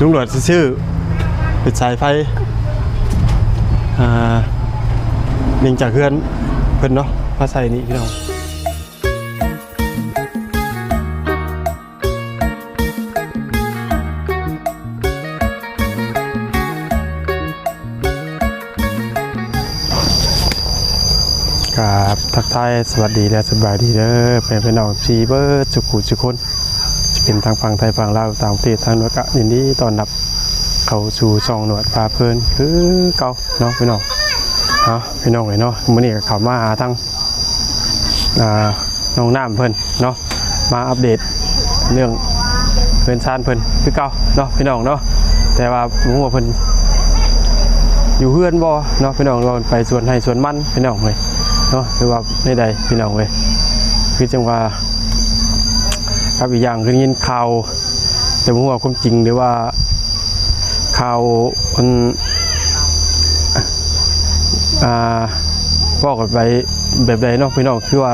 ลุงหลวดชื่อเป็นสายไฟอ่าเลียงจากเพื่อนเพิ่อนเนาะมาใส่นี่พี่น้องครับทักทายสวัสดีและสบายดีเด้อเป็นพี่น้องชีเบิร์ดสุขุสุคน เป็นทางฝั่งไทยฝั่งลาวต่างประเทศทางนวดกะยินดีต้อนรับเขาสู่ช่องหนวดพาเพลินคือเก่าเนาะพี่น้องเนาะพี่น้องเลยเนาะมื้อนี้ก็เข้ามาหาทางอ่าน้องน้ำเพิ่นเนาะมาอัปเดตเรื่องเพิ่นซานเพิ่นคือเก่าเนาะพี่น้องเนาะแต่ว่าหมู่ว่าเพิ่นอยู่เฮือนบ่เนาะพี่น้องเราไปสวนให้สวนมันพี่น้องเลยเนาะหรือว่าในใดพี่น้องเลยคือจังว่า ครับอีกอย่างคือยินข่าวแต่ผมว่าความจริงหรือว่าข่าวมันอ่าบอกันไปแบบใดเนาะพี่น้องคือว่า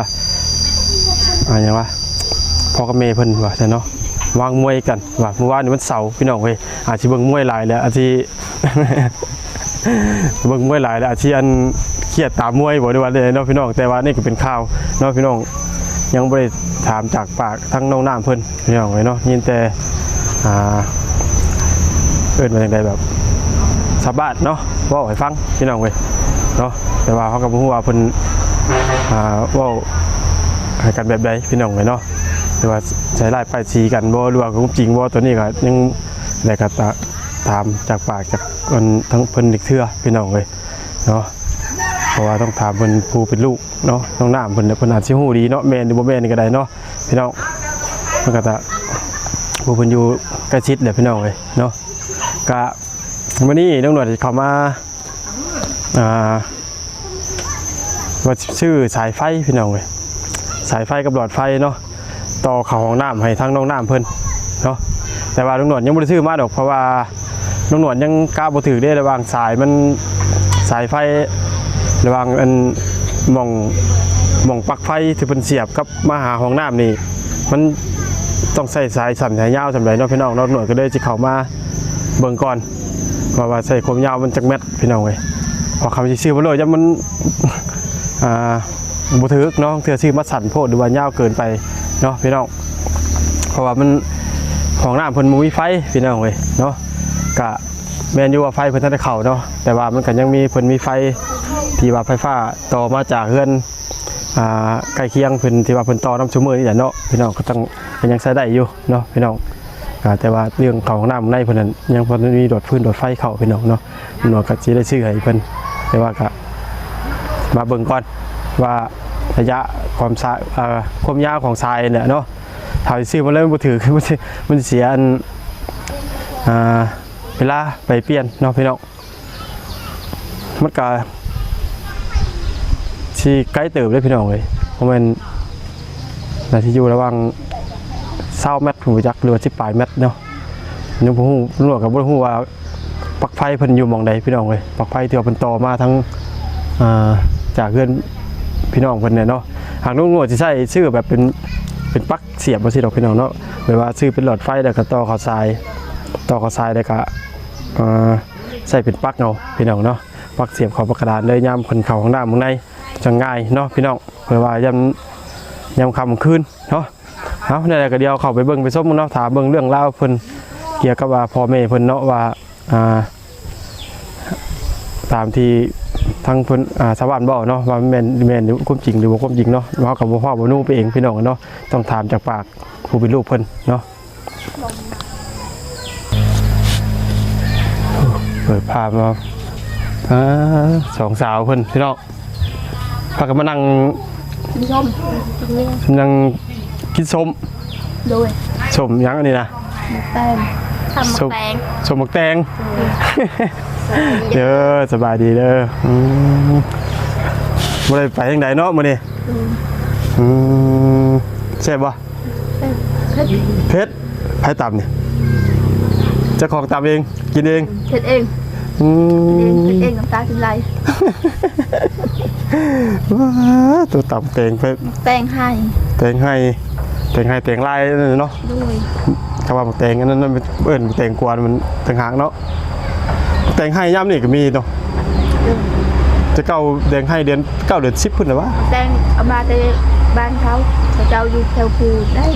อ่าอย่างว่าพ่อกับแม่เพิ่นว่าใช่เนาะวางมวยกันว่าเมื่อวานนี้มันเสาร์พี่น้องเว้ยอาจจะเบิ่งมวยหลายแล้วอาจจะเบิ่งมวยหลายแล้วอาจจะอันเครียดตามมวยบ่ได้ว่าเลยเนาะพี่น้องแต่ว่านี่ก็เป็นข่าวเนาะพี่น้องยังไม่ได้ ถามจากปากทั้งน้องน้ำเพิ่นพี่น้องไว้เนาะยินแต่อ่าเอิ้นมาอย่างไรแบบสบานเนาะว่าให้ฟังพี่น้องเว้ยเนาะแต่ว่าเขาก็บ่ฮู้ว่าเพิ่นอ่าว่าให้กันแบบใดพี่น้องเว้ยเนาะแต่ว่าใช้ไล่ไปายสีกันบ่หรือว่าของจริงบ่ตัวนี้ก็ยังได้ก็ตะถามจากปากจากคนทั้งเพิ่นอีกเทื่อพี่น้องเว้ยเนาะ เพราะว่าต้องถามเพิ่นผู้เป็นลูกเนาะน้องน้ำเพิ่นเนี่ยเพิ่นอาจสิฮู้ดีเนาะแม่นหรือบ่แม่นนี่ก็ได้เนาะพี่น้องมันก็จะผู้เพิ่นอยู่ใกล้ชิดแหละพี่น้องเอ้ยเนาะก็วันนี้น้องหนวดเข้ามาอ่าว่าชื่อสายไฟพี่น้องเอ้ยสายไฟกับหลอดไฟเนาะต่อเข้าห้องน้ำให้ทั้งน้องน้ำเพิ่นเนาะแต่ว่าน้องหนวดยังบ่ได้ซื้อมาดอกเพราะว่าน้องหนวดยังกล้าบ่ถือได้ระหว่างสายมันสายไฟ ระหว่างอันมองมองปลั๊กไฟที่เป็นเสียบกับมาหาห้องน้ำนี่มันต้องใส่สายสั่นสายยาวสำหรับเนาะพี่น้องเราหน่วยก็เลยจะเข้ามาเบิ่งก่อนว่าว่าใส่ความยาวมันจักเม็ดพี่น้องเว้ยพอคำที่ซื้อมาเลยจะมันอ่าบุทึกเนาะเถื่อซื้อมาสั่นโพดหรือว่ายาวเกินไปเนาะพี่น้องเพราะว่ามันของน้ำเพิ่นมีไฟพี่น้องเว้ยเนาะกะแมนยูว่าไฟเพิ่นทันได้เข้าเนาะแต่ว่ามันก็ยังมีเพิ่นมีไฟ ที่ว่าไฟฟ้าต่อมาจากเฮือนอ่าใกล้เคียงเพิ่นที่ว่าเพิ่นต่อน้ำชุ่มมือนี่แหละเนาะพี่น้องก็ต้องก็ยังใช้ได้อยู่เนาะพี่น้องอ่าแต่ว่าเรื่องเขาของน้ำในเพิ่นนั้นยังพอมีโดดพื้นโดดไฟเข้าพี่น้องเนาะหน่วยก็สิได้ซื้อให้เพิ่นแต่ว่าก็มาเบิ่งก่อนว่าระยะความสายอ่าความยาวของทรายเนี่ยเนาะถ้ายซื้อมาแล้วมันบ่ถือมันมันเสียอันอ่าเวลาไปเปลี่ยนเนาะพี่น้องมันก็ ที่ใกล้เติบเลยพี่น้องเลยเพราะมันนาที่อยู่ระหว่างเศร้าเมตรหูจักหรือว่าที่ปลายเมตรเนาะยังพูรู้กับบ่ฮู้ว่าปักไฟเพิ่นอยู่มองใดพี่น้องเลยปักไฟที่ว่าเพิ่นต่อมาทั้งาจากเพื่อนพี่น้องเพิ่นเนี่ยเนาะหากลุงหนวดสิใช้ชื่อแบบเป็นเป็นปักเสียบบ่สิดอกพี่น้องเนาะหรือว่าชื่อเป็นหลอดไฟแล้วก็ต่อข้าสายต่อข้าสายแล้วก็ใส่เป็นปักเอาะพี่น้องเนาะปักเสียบข้าปากระดาษเลยยามเพิ่นเขาห้องหน้ำข้างใน จะง่ายเนาะพี่น้องเผื่อว่ายำยำคำคืนเนาะเอาในอะก็เดียวเข้าไปเบิ่งไปส้มเนาะถามเบิ่งเรื่องเล่าเพิ่นเกี่ยวกับว่าพ่อแม่เพิ่นเนาะว่าอ่าตามที่ทางเพิ่นอ่าชาวบ้านบอกเนาะว่าแม่นแม่นหรือความจริงหรือว่าความจริงเนาะเฮากับบ่พ่อบ่นู้ไปเองพี่น้องเนาะต้องถามจากปากผู้เป็นลูกเพิ่นเนาะเปิดภาพมาอ่าสองสาวเพิ่นพี่น้อง พากันมานั่งมีส้มตรงนี้นั่งกินส้มโดยส้มหยังอันนี้นะแป้งทำส้มแป้งส้มหมกแตงเด้อสบายดีเด้ออืมบ่ได้ไปทางใดเนาะมื้อนี้อืมแซ่บบ่เผ็ดเผ็ดไผตำนี่เจ้าของตำเอง กินเองเผ็ดเอง อืเองมเผ็ดเองน้ำตากินไรว้าตัวตำแตงเผ็ดแป้งให้แตงให้แตงให้แตงลายนั่นน่ะเนาะด้วยคาว่าหมักแตงอันนั้นมันเป็นเอิ้นหมักแตงกวนมันต่างหากเนาะหมักแตงให้ย่ำนี่ก็มีเนาะจะเก้าแดงให้เดือนเก้าเดือน10พุ่นน่ะวะแตงเอามาแต่บ้านเขาเขาเจ้าอยู่แถวภูได้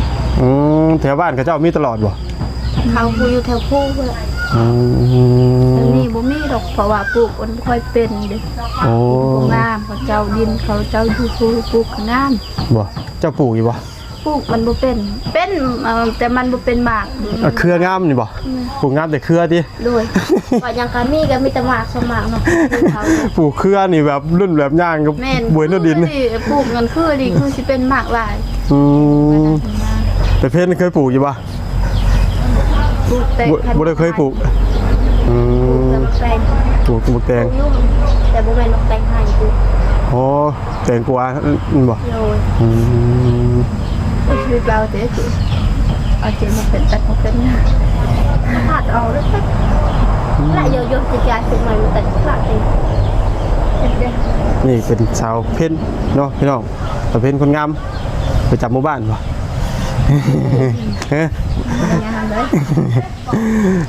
อืมแถวบ้านเขาเจ้ามีตลอดบ่เขาภูอยู่แถวภูเว้ยอือันมนี้ บ่มีดอกเพราะว่าปลูกมันบ่ค่อยเป็นเด้โอ้บ่งามเขาเจ้าดินเขาเจ้าอยู่ภูปลูกก็งามบ่เจ้าปลูกอยู่บ่ปลูกมันบ่เป็น เป็นเอ่อแต่มันบ่เป็นหมากอะเครืองามนี่บ่ปลูกงามแต่เครือติโดยว่ายังก็มีก็มีแต่หมากสมากเนาะเขาปลูกเครือนี่แบบรุ่นแบบย่างกับแม่นบวยนดินคือปลูกมันคือดีคือสิเป็นหมากหลายอืมแต่เพชรเคยปลูกอยู่ป่ะปลูกแต่บ่บ่ได้เคยปลูก อืมแต่มะแตงปลูกมะแตงปลูกอยู่แต่บ่แม่นมะแตงให้ปลูกอ๋อแตงกวาอืมบ่โดยอืมชีวิตเราเด้คือเอาเจมาเป็นตัดมาเป็นผาดเอาแล้วตัดละโยโย่จะจ่ายถึงมันตัดผาดเองเด็ดนี่เป็นชาวเพชรเนาะพี่น้องชาวเพชรคนงามไปจับหมู่บ้านบ่เฮ้ยๆงา นเลย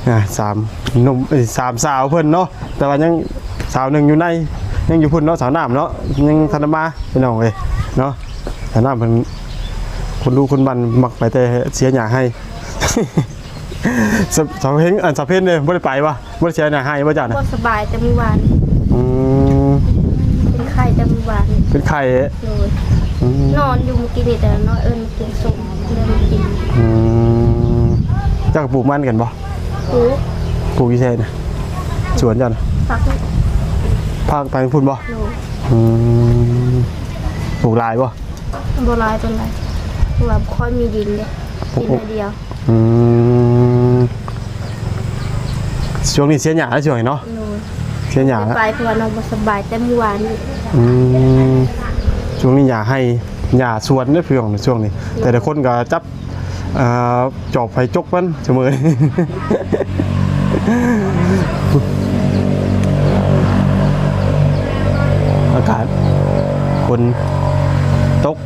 อะสามหนุ่มเอ้ยสามสาวเพิ่นเนาะแต่ว่ายังสาวหนึ่งอยู่ในยังอยู่พุ่นเนาะสาวน้ำเนาะยังทันได้มาพี่น้องเอ้ยเนาะสาวน้ำเพิ่นคนดูคนบันมักไปแต่เสียหยาให้สสาวเฮงอันสาวเพชรเนี่ยบ่ได้ไปวะบ่ได้เสียหยาให้บ่จ้ะนะก็สบายแต่เมื่อวานอืมเป็นไข้แต่เมื่อวานเป็นไข่เลยอืมนอนอยู่เมื่อกี้นี่แต่น้อยเอิญกินส้มเดินมากิน อืมเจ้าก็ปลูกมันกันบ่ปูปลูกอีเซนะสวนจ้ะนะฟักลูกภาคไปพุ่นบ่โลอืมปลูกหลายบ่โบราณต้นไรเพราะว่าบ่ค่อยมีดินเลยดินเดียวอืมช่วงนี้เสียหยาแล้วช่วงนี้เนาะโลเสียหยาไปเพราะว่าน้องบ่สบายแต่เมื่อวานนี่ อืมช่วงนี้หยาให้ หยาสวนเด้อพี่น้องในช่วงนี้ แต่ละคนก็จับอจอบไฟจกมันเสมออากาศคนตก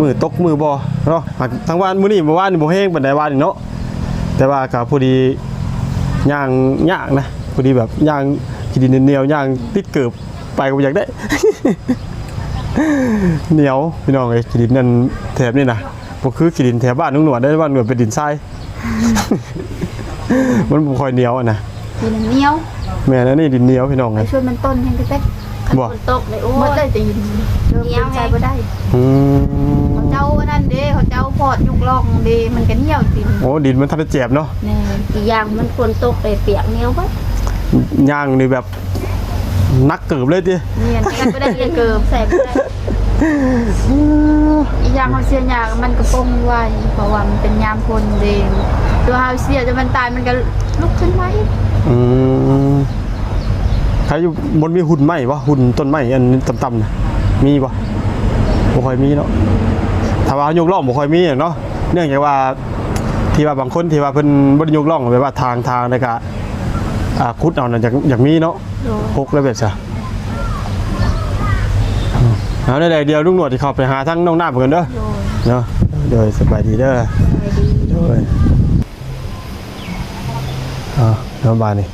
มือตกมือบ่เนาะหากทั้งวันมื้อนี้เมื่วานนี่บ่แห้งปานใดวานนี่เนาะแต่ว่าก็พอดีย่างย่างนะพอดีแบบย่างกินดินเหนียวย่างติดเกือบไปก็บ่อยากได้ เหนียวพี่น้องเอ้ยกินดินนั่นแถบนี่นะบ่คือกินดินแถบบ้านนุ่งหนวดได้บ้านหนวดเป็นดินทราย มันบ่ค่อยเหนียวอะนะดินเหนียวแม่นอันนี่ดินเหนียวพี่น้องไปเอ้ยช่วยมันต้นให้เต๊กบ่ ฝนตกเลยโอ้ยได้แต่ยินเดินเป็นใจบ่ได้อืมเขาเจ้าอันนั่นเด้เขาเจ้าพอดยุกลองเด้มันก็เหนียวจริงโอ้ดินมันทันได้เจ็บเนาะ แน่อีกอย่างมันฝนตกเลยเปียกเหนียวเบ่ย่างนี่แบบ นักเกือบเลยติเนียนกันบ่ได้เรียนเกิบใส่บ่ได้อีกอย่างเขาเสียยามันก็ปงไว้เพราะว่ามันเป็นยามพลเด้ตัวเฮาเสียจนมันตายมันก็ลุกขึ้นไว้อืมใครอยู่บนมีหุ่นไหมวะหุ่นต้นไม้อันต่ำๆนะมีปะบ่ค่อยมีเนาะถ้าว่ายกล่องบ่ค่อยมีอะเนาะเนื่องจากว่าที่ว่าบางคนที่ว่าเพิ่นบ่ได้ยกล่องแบบว่าทางทางแล้วก็ อ่าขุดเอาน่ะอยากอยากมีเนาะโดยพกแล้วแบบซะอืมเอาได้ๆเดียวลุงหนวดที่เข้าไปหาทั้งน้องน้ำเหมือนกันเด้อโดยเนาะโดยสบายดีเด้อไปดีโดยอ่าน้ำบานนี่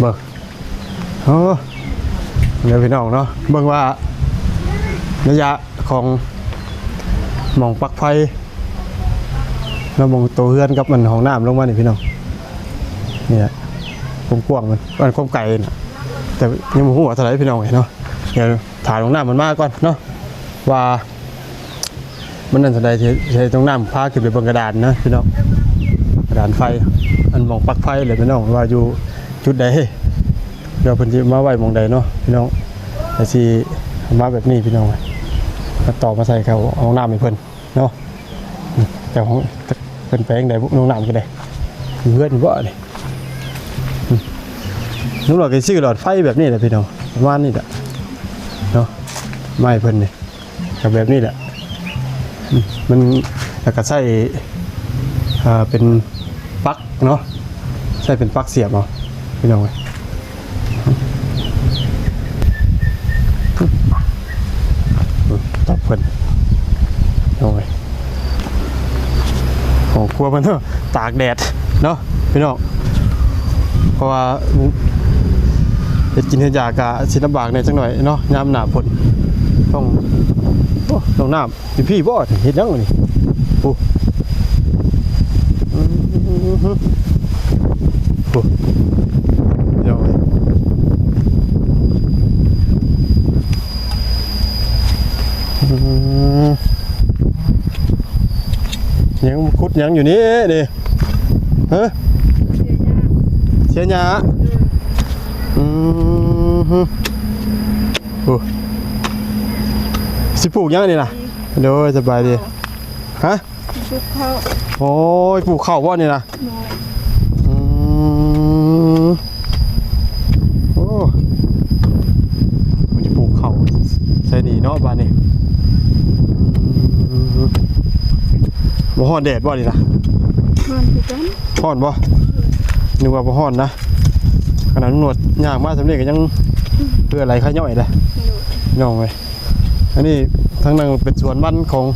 เบิ่งโอ้เดี๋ยวพี่น้องเนาะ เบิ่งว่าระยะของหมองปลักไฟแล้วหมองตัวเฮือนกับมันห้องน้ำลงมานี่พี่น้องเนี่ย ผมกว้างมันมันความไกลน่ะแต่ยังไม่รู้ว่าเท่าไหรพี่น้องเนาะเดี๋ยวถ่ายลงน้ำมันมาก่อนเนาะว่ามันนั่นแสดงใช้ตรงน้ำพาขึ้นไปบนกระดานนะพี่น้องกระดานไฟ อันมองปลักไฟเลยพี่น้องว่าอยู่จุดใดเดี๋ยวเพิ่นสิมาไว้หมองใดเนาะพี่น้องแต่สิมาแบบนี้พี่น้องมาต่อมาใส่เขาห้องน้ำให้เพิ่นเนาะแต่ห้องเพิ่นแปลงใดห้องน้ำก็ได้เพื่อนบ่นี่ นุ่งหลอดก็ซื้อหลอดไฟแบบนี้แหละพี่น้องประมาณนี้แหละเนาะไม้เพิ่นนี่ก็แบบนี้แหละมันแล้วก็ใส่อ่าเป็นปลั๊กเนาะใส่เป็นปลั๊กเสียบเอาพี่น้องเอ้ยตับเพิ่นน้องเอ้ยโอ้ของครัวมันเนาะตากแดดเนาะพี่น้องเพราะว่า เฮ็ดกินเฮ็ดยากะสิลำบากในอยจังหน่อยเนาะยามหน้าฝนต้องโอ้ต้องน้ำพี่พี่บ่เฮ็ดหยังวะนี่โอ้อือฮึโอ้เดี๋ยวเว้ยอืมยังคุดยังอยู่นี่ดิฮะเชียร์หยาอืมฮึโอ้ สิปลูกยังนี่ล่ะเดี๋ยวสบายดีฮะชุบเข้าโอ้ยปลูกข้าวบ่นี่นะโดยอืมโอ้มันจะปลูกข้าวใส่ดีเนาะบ้านนี้อืมบ่ฮ้อนแดดบ่นี่ล่ะมันคือกันฮ้อนบ่นึกว่าบ่ฮ้อนนะขนาดหนวด ย่างมาสำเร็จก็ยังเพื่ออะไรข้าย่อยเลยย่องไปอันนี้ทั้งนั้นเป็นสวนมันของ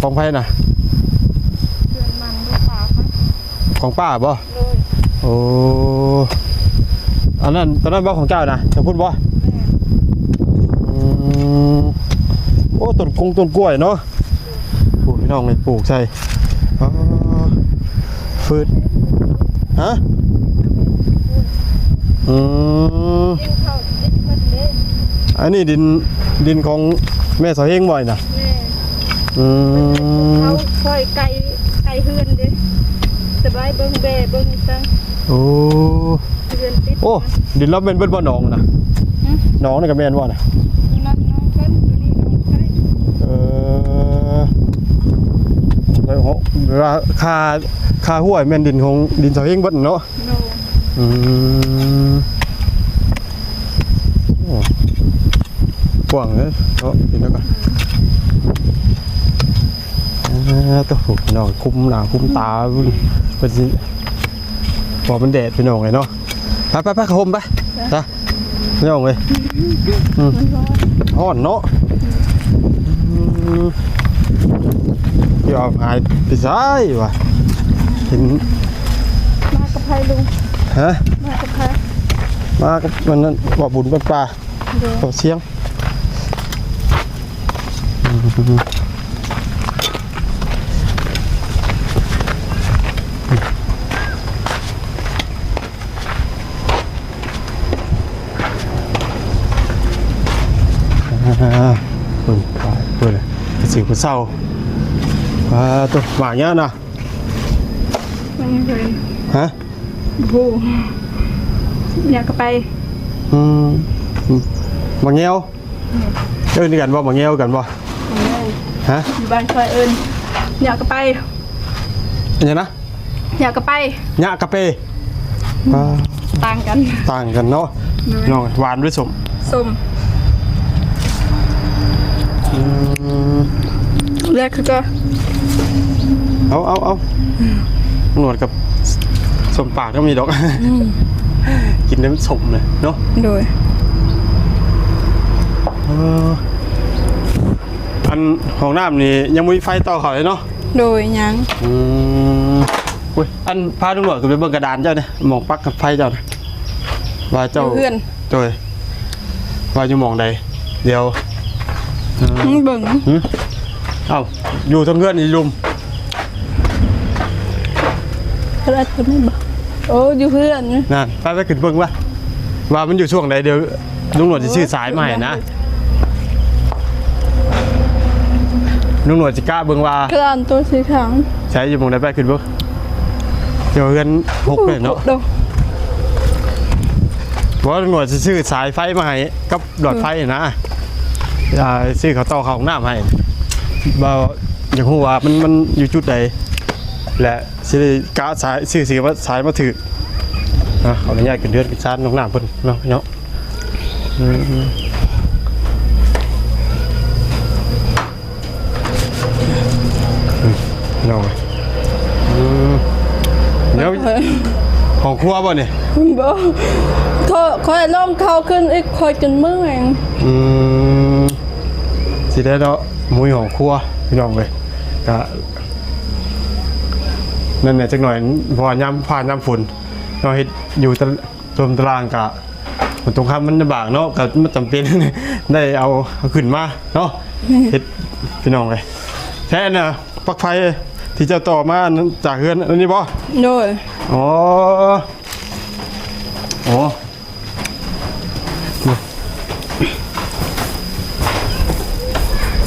ของไผน่ะเพื่อนมันลูกปลาค่ะของป้าบ่โดยโอ้อันนั้นตอนนั้นบ่ของเจ้านะจะพูดบ่แม่อืมโอ้ต้นกงต้นกล้วยเนาะปลูกพี่น้องเลยปลูกใช่อ๋อฟืดฮะ อืมกินข้าวกินมันเด้อันนี้ดินดินของแม่สาวเฮงบ่อยนะแม่อืมเขาคอยไก่ไก่เฮือนเด้สบายเบิ่งแบ่เบิ่งซังโอ้เฮือนติดโอ้ดินเราเป็นเบิดบ่หนองนะหนองนี่ก็แม่นบ่นะนั่นน้องเพิ่นตัวนี้น้องไก่เออแล้วเขาราคาคาห้วยแม่นดินของดินเสาเองเบิดเนาะโน อืมโอ้กว้างเลยเนาะกินแล้วก่อนอ่าตัวผูกน้องคุ้มหน้าคุ้มตาเป็นสิบอกมันแดดพี่น้องเลยเนาะไปไปไปเข้าห่มไปจ้ะพี่น้องเลยอืมมันร้อนฮ้อนเนาะอืมเดี๋ยวเอาหายไปซ้ายว่ะเห็นมากับไผลุง ฮะมากับไผมากับมันนั้นบ่บุญเป็นป่าโดยต่อเสียงอ่าเปิดไปเปิดเลยกระสือผู้เศร้าอ่าตัวหมาเนี้ยนะมั นเลยฮะโหอยากก็ไปอืมหมาเงี้ยวเอิ้นกันบ่หมาเงี้ยวกันบ่ฮะอยู่บ้านคอยเอิญอยากก็ไปอันนี้นะอยากก็ไปยะกะเปอ่าต่างกันต่างกันเนาะน้องหวานด้วยสมส้มอืมแรกคือก็เอาเอาเอาหนวดกับ สมปากก็มีดอก กินได้มันสมเลยเนาะโดยเอออันของน้ำนี่ยังไม่มีไฟต่อเขาเลยเนาะโดยยังอืมอุ้ยอันพาตำรวจกับไปเบิ่งกระดานเจ้าเนี่ยหมองปักกับไฟเจ้านะว่าเจ้าเพื่อนโดยว่าอยู่หมองใดเดี๋ยวเอ่อเบิ่งหึเอ้าอยู่ทั้งเพื่อนอีลุมกระดาษก็ไม่บอก โอ้อยู่เพื่อนนั่นไปไปขึ้นเบิ่งว่าว่ามันอยู่ช่วงใดเดี๋ยวลุงหนวดจะชื่อสายใหม่นะลุงหนวดจะกล้าเบิ่งว่ากระดานตัวสีขาวใช้อยู่หมองใดไปขึ้นเบิ่งเดี๋ยวเพื่อนหกเลยเนาะโดเพราะลุงหนวดจะชื่อสายไฟมาให้กับหลอดไฟนะอ่าซื้อเขาวต่อเขาของน้ำให้บ่อย่างหัวามันมันอยู่จุดใด และสิได้กาสายซื้อสีว่าสายมาถือนะขออนุญาตกันเดือนกันชาติน้องหน้าเพิ่นเนาะเนาะอืมอืมเนาะอืมเดี๋ยวของครัวบ่เนี่ยบอกเขาคอยล่องเขาขึ้นอีกคอยจนเมื่อยอืมสิได้เนาะมุ้ยของครัวพี่น้องเลยก็ นั่นแหละจักหน่อยเพอย้ำผ่านย้ำฝนเราเฮ็ดอยู่ตะตมตารางกะฝนตกค่ำมันลำบากเนาะก็มันจำเป็น ได้เอาเอาขึ้นมาเนาะเฮ็ดพี่น้องเลยแท้น่ะปลั๊กไฟที่เจ้าต่อมานั้นจากเฮือนอันนี้บ่โดยอ๋ออ๋อ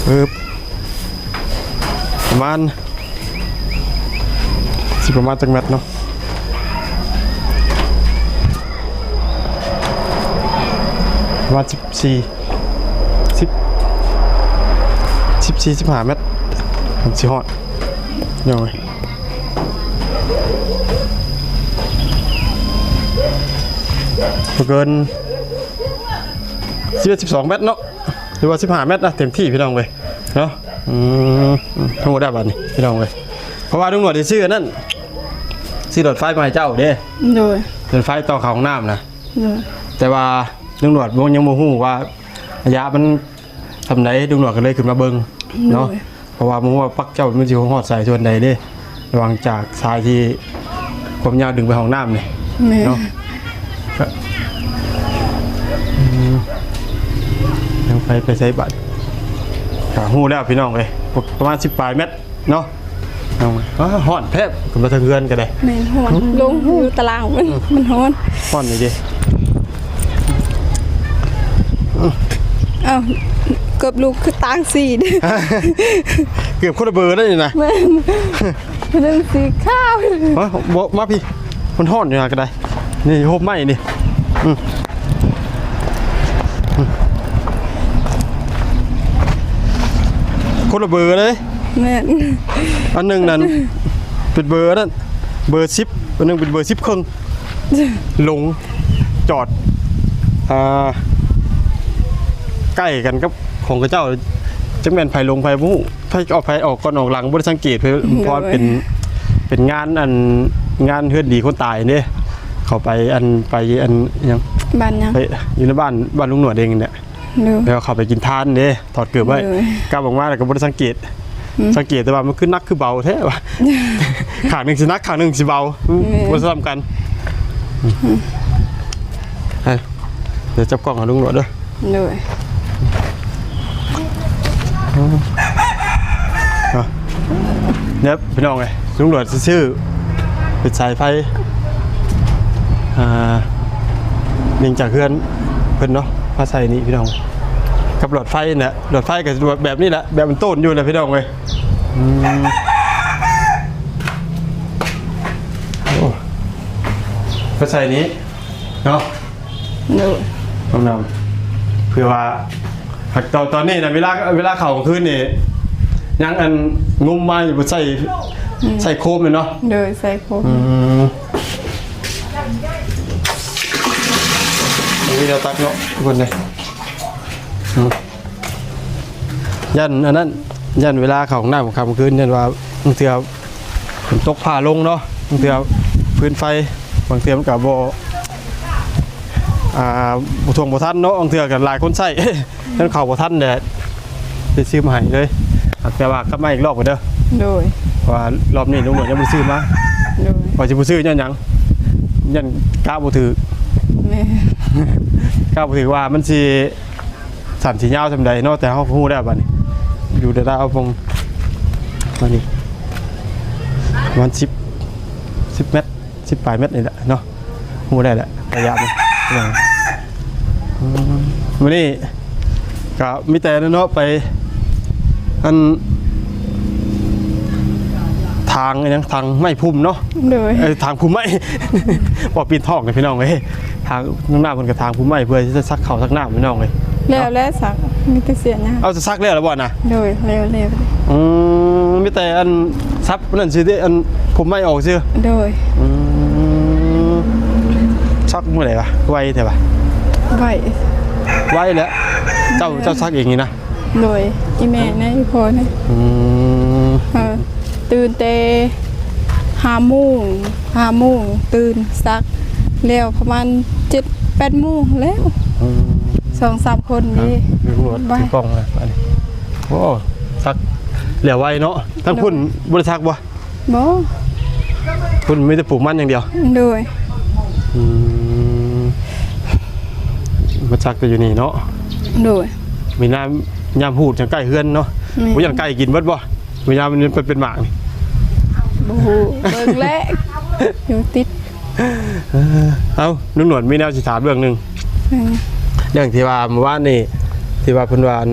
ปึ๊บประมาณ สิประมาณจักเม็ดเนาะประมาณสิบสี่สิบสิบสี่สิบห้าเมตรมันสิฮอดเดี๋ยวไงเกินสิบเอ็ดสิบสองเมตรเนาะหรือว่าสิบห้าเมตรนะเต็มที่พี่น้องเลยเนาะอืมทั้งหมดได้บัดนี้พี่น้องเลยเพราะว่าลุงหนวดได้ซื้อนนั่น ซื้อรถไฟมาให้เจ้าเด้โดยรถไฟต่อเขาของน้ำนะโดยแต่ว่าลุงหนวดบ่ยังโมหูว่าระยะมันทำไหนลุงหนวดก็เลยขึ้นมาเบิ่งเนาะเพราะว่าโมหูว่าปักเจ้ามันสิฮอดสายส่วนใดเด้ระหวังจากสายที่ความยาวดึงไปห้องน้ำนี่แม่เนาะก็อืมยังไปไปใช้บัตรขาหูแล้วพี่น้องเลยประมาณสิบปลายเมตรเนาะเอามาอ้าห่อนแทบกับมาทางเงินกันเลยแม่นฮ้อนลงอยู่ตารางมันมันฮ้อนห่อนนี่ดิอ้าวเกือบลูกคือตางสีเด้อเกือบคนละเบอร์ได้นี่นะแม่นเรื่องสีข้าวมาบ่มาพี่มันห่อนอยู่นะก็ได้ นี่โฮบไหมนี่อืมอืมคนละเบอร์เลย แม่นอันหนึ่งนั้นเป็นเบอร์นั่นเบอร์ซิปอันหนึงเป็นเบอร์ซิปครึ่งลงจอดอ่าใกล้กันกับของกระเจ้าจังแม่นไผลงไผผู้ไผออกไผออกก่อนออกหลังบ่ได้สังเกตเพิ่นเพราะเป็นเป็นงานอันงานเฮือนดีคนตายเนี่ยเขาไปอันไปอันหยังบ้านยังไปอยู่ในบ้านบ้านลุงหนวดเองเนี่ยโดยแล้วเขาไปกินทานเด้ถอดเกือบไว้เออกลับออกมาแล้วก็บ่ได้สังเกต สังเกตแต่ว่ามันคือนักคือเบาแท้ว่ะขางหนึ่งสินักขางหนึ่งสิเบาบ่ซ้ำกันให้เดี๋ยวจับกล้องหาลุงหนวดเด้อโดยเนี่ยพี่น้องไงลุงหนวดชื่อเป็นสายไฟอ่าเลียงจากเพื่อนเพิ่นเนาะมาใส่นี่พี่น้อง กับหลอดไฟเนี่ยหลอดไฟกับแบบนี้แหละแบบมันต้นอยู่เลยพี่น้องเลยอืมโอ้ก็ใส่นี้เนาะโดยต้องนำเพื่อว่าหากตอนตอนนี้นะเวลาเวลาเข่ากลางคืนนี่ยังอันงุมมาอยู่บนใส่ใส่โคมเลยเนาะโดยใส่ผมอืมอันนี้เราตัดเนาะทุกคนเลยอืม ยันอันนั้นยันเวลาเขาของหน้าของคำคืนยันว่าบางเทื่อฝนตกผ่าลงเนาะบางเทื่อพื้นไฟบางเทื่อมันกับโบอ่าบุทวงบุทันเนาะบางเทื่อกันหลายคนใส่นั่นเขาบุทันแดดไปซื้อมาให้เลยแต่ว่ากลับมาอีกรอบก็เด้อโดยเพราะว่ารอบนี้ลุงหนวดยังไม่ซื้อมาโดยพอจะบ่ซื้อยันหยังยันกล้าบ่ถือแม่กล้าบ่ถือว่ามันสิ สั่นสิยาวซำใดเนาะแต่เฮาฮู้แล้วบัดนี้อยู่ได้เอาพงมานี่ประมัน10 10เมตร10ปลายเมตรนี่แหละเนาะฮู้ได้แหละระยะมันเนาะอืมมื้อนี้ก็มีแต่นั่นเนาะไปอันทางอันหยังทางไม้พุ่มเนาะโดยเออทางภูมิไม่บอกปีนทอกเลยพี่น้องเลยทางน้ำหน้าคนกับทางภูมิไม่เพื่อที่จะซักเข่าซักหน้าพี่น้องเลย แล้วแล้วสักมีแต่เสียนะเอาจะซักแล้วหรือบ่นะโดยเร็วเร็วอืมมีแต่อันซับนั่นสิที่อันภูมิไม่ออกซิโดยอืมซักเมื่อไหร่วะไวแต่ปะไหวไวแล้วเจ้าเจ้าซักเองนี่นะโดยอีแม่นะอีพ่อนะอืมเออตื่นแต่ห้าโมงห้าโมงตื่นซักแล้วประมาณเจ็ดแปดโมงแล้วอืม สองสามคนนี่มีหัวไวถือกล้องเลยอันนี้โอ้ซักเหลือไวเนาะทั้งคุณบริษักบ่บ่พุ่นมีแต่ปลูกมันอย่างเดียวโดยอืมมาจักแต่อยู่นี่เนาะโดยมีน้ำยามหูดจังใกล้เฮือนเนาะแม่บ่อย่างใกล้กินเบิดบ่มียามมันเป็นเป็นหมากนี่บ่ฮู้เบิ่งแลวอยู่ติด เอ้านุ่นหนวดมีแนวสิถามเรื่องหนึง เออเรื่องที่ว่าเมื่อวานนี่ที่ว่าเพิ่นว่าอัน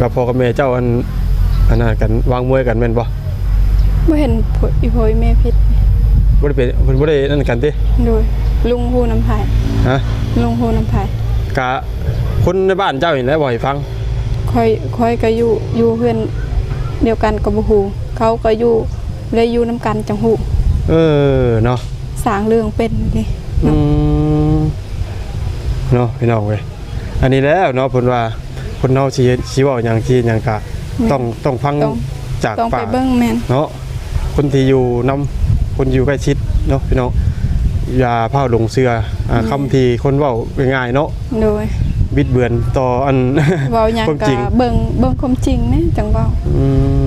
ว่าพ่อกับแม่เจ้าอันอันนั้นกันวางมวยกันแม่นบ่บ่เห็นผลอีโพยแม่พิษบ่ได้เป็นเพิ่นบ่ได้นั่นกันติโดยลุงฮู้น้ำพายฮะลุงฮู้น้ำพายกะคนในบ้านเจ้านี่แหละบ่ให้ฟังค่อยค่อยก็อยู่อยู่เพื่อนเดียวกันกับบ่ฮู้เขาก็อยู่เลยอยู่นํกันจังฮู้เออเนาะสร้างเรื่องเป็นนี่อืม เนาะพี่น้องเว้ยอันนี้แล้วเนาะเพิ่นว่าคนเฮาสิสิเว้าหยังที่หยังกะต้องต้องฟังต้อง จากต้องไปปาก เบิ่งแม่น เนาะคนที่อยู่นำคนอยู่ใกล้ชิดเนาะพี่น้องอย่าพาหลงเชื่ออ่าคำที่คนเว้าง่ายๆเนาะโดยบิดเบือนต่ออัน เว้าหยังความก็จริง เบิ่งเบิ่งความจริงนะจังเว้าอื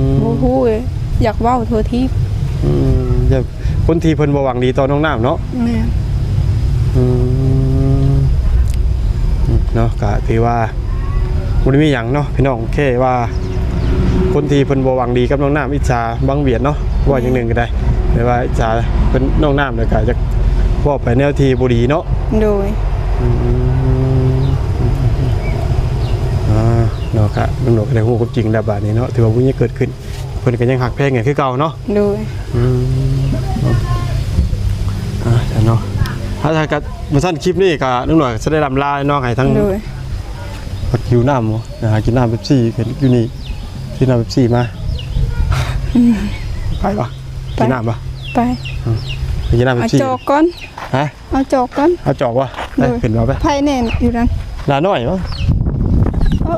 มบ่ฮู้เอ้ยอยากเว้าทั่วทีปอืมอย่าคนที่เพิ่นบ่หวังดีต่อน้องน้ำเนาะแม่นอืม เนาะก็ถือว่าบ่ได้มีหยังเนาะพี่น้องแค่ว่า คนที่เพิ่นบ่หวังดีกับน้องน้ำอิจฉาบังเบียดเนาะว่าอย่างหนึ่งก็ได้แต่ว่าอิจฉาเพิ่นน้องน้ำแล้วก็จะเว้าไปแนวที่บ่ดีเนาะ โดยอืมอ่าเนาะครับตำรวจก็ได้ฮู้ความจริงแล้วบาดนี้เนาะถือว่าบ่มีเกิดขึ้นเพิ่นก็ยังหักแพงไงคือเก่าเนาะโดย อืมอ่าแต่เนาะ ถ้าถ้ากัมาสั้นคลิปนี้ก็นึกหน่อยจะได้ลำลาเนาะให้ทั้งโดยผักหิวน้ำบ่นะหากินน้ำเป๊ปซี่กันอยู่นี่ที่น้ำเป๊ปซี่มาไปปะกินน้ำปะไปไปกินน้ำเป๊เอาปซี่จอกก่อนฮะเอาจอกก่อนเอาจอกวะได้โดยขึ้นมาไปไผแน่นอยู่นั่นลาหน่อยมั้งเอ้อ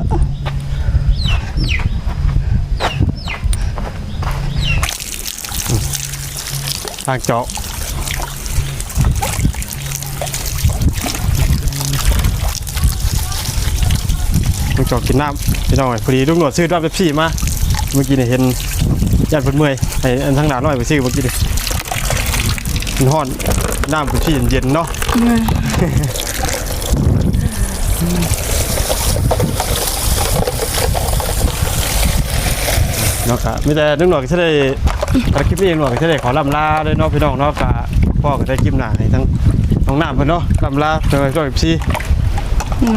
ทางจอกทาง จอกกินน้ำพี่น้องพอดีลูกหนวดซื้อน้ำเป๊ปซี่มาเมื่อกี้เนี่ยเห็นญาติเพิ่นเมื่อยให้อันทั้งหนาน้อยไปซื้อเมื่อกี้นี่มันฮ้อนน้ำเป๊ปซี่เย็นๆเนาะเนาะครับมีแต่นึกหน่อยก็จะได้ภารกิจนี้หน่อยก็จะได้ขอลำลาด้วยเนาะพี่น้องเนาะกะพ่อก็ได้กิมหนาให้ทั้งน้องน้ำเพิ่นเนาะลำลาเจอจ้อยพี่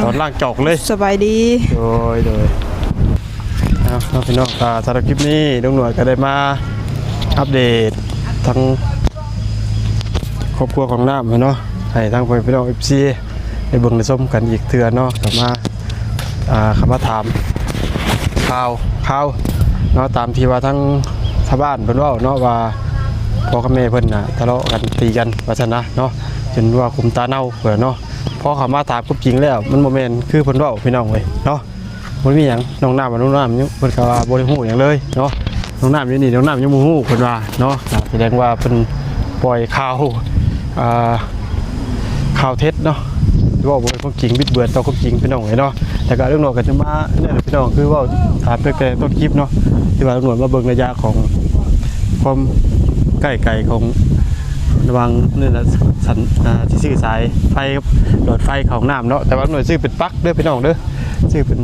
ตอนล่างจอกเลย สบายดี โดยโดยเอาเอาพี่น้องกะสำหรับคลิปนี้ลุงหน่วยก็ได้มาอัปเดตทั้งครอบครัวของน้ำเนาะให้ทั้งพ่อแม่พี่น้องเอฟซีได้เบิ่งได้ชมกันอีกเทื่อเนาะกลับมาอ่าคำว่าถามข่าวข่าวเนาะตามที่ว่าทั้งชาวบ้านเพิ่นเว้าเนาะว่าพ่อกับแม่เพิ่นน่ะทะเลาะกันตีกันว่าซั่นนะเนาะจนว่าคุมตาเน่าเพิ่นเนาะ พอเขามาถามความจริงแล้ว มันบ่แม่นคือเพิ่นเว้าพี่น้องเว้ยเนาะบ่มีหยังน้องน้ำว่าน้องน้ำยังเพิ่นก็ว่าบ่ได้ฮู้หยังเลยเนาะน้องน้ำอยู่นี่น้องน้ำยังบ่ฮู้เพิ่นว่าเนาะแสดงว่าเพิ่นปล่อยข่าวอ่าข่าวเท็จเนาะที่ว่าบ่เป็นความจริงบิดเบือนต่อความจริงพี่น้องเนาะแต่ก็เรื่องนอกก็จะมาเนี่ยพี่น้องคือว่าถามตั้งแต่ต้นคลิปเนาะที่ว่าตำรวจมาเบิ่งระยะของความใกล้ไกลของ ระวังนี่แหละสันที่ซื้อสายไฟกับหลอดไฟของน้ำเนาะแต่ว่าหน่วยซื้อเป็นปลั๊กเด้อพี่น้องเด้อซื้อเป็น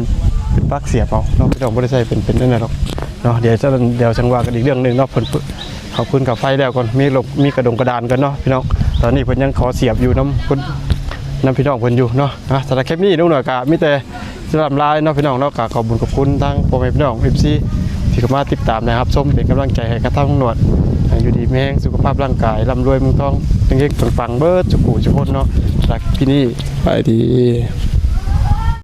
เป็นปลั๊กเสียบเอาเนาะพี่น้องบ่ได้ใช้เป็นเป็นนั่นนะหรอกเนาะเดี๋ยวจะเดี๋ยวจังว่ากันอีกเรื่องหนึ่งเนาะเพิ่นขอบคุณกับไฟแล้วก่อนมีลบมีกระดงกระดานกันเนาะพี่น้องตอนนี้เพิ่นยังขอเสียบอยู่น้ำคนนำพี่น้องเพิ่นอยู่เนาะนะสำหรับคลิปนี้น้องหน่อยก็มีแต่สำหรับลายเนาะพี่น้องเนาะก็ขอบคุญขอบคุณทั้งพ่อแม่พี่น้อง FC ที่เข้ามาติดตามนะครับส้มเป็นกำลังใจให้กระทั่งหนวด อยู่ดีแม่งสุขภาพร่างกายร่ำรวยมึงทองจังเฮงๆปังเบิดจุกูจุกคนเนาะสำหรับพี่นี่ไปดี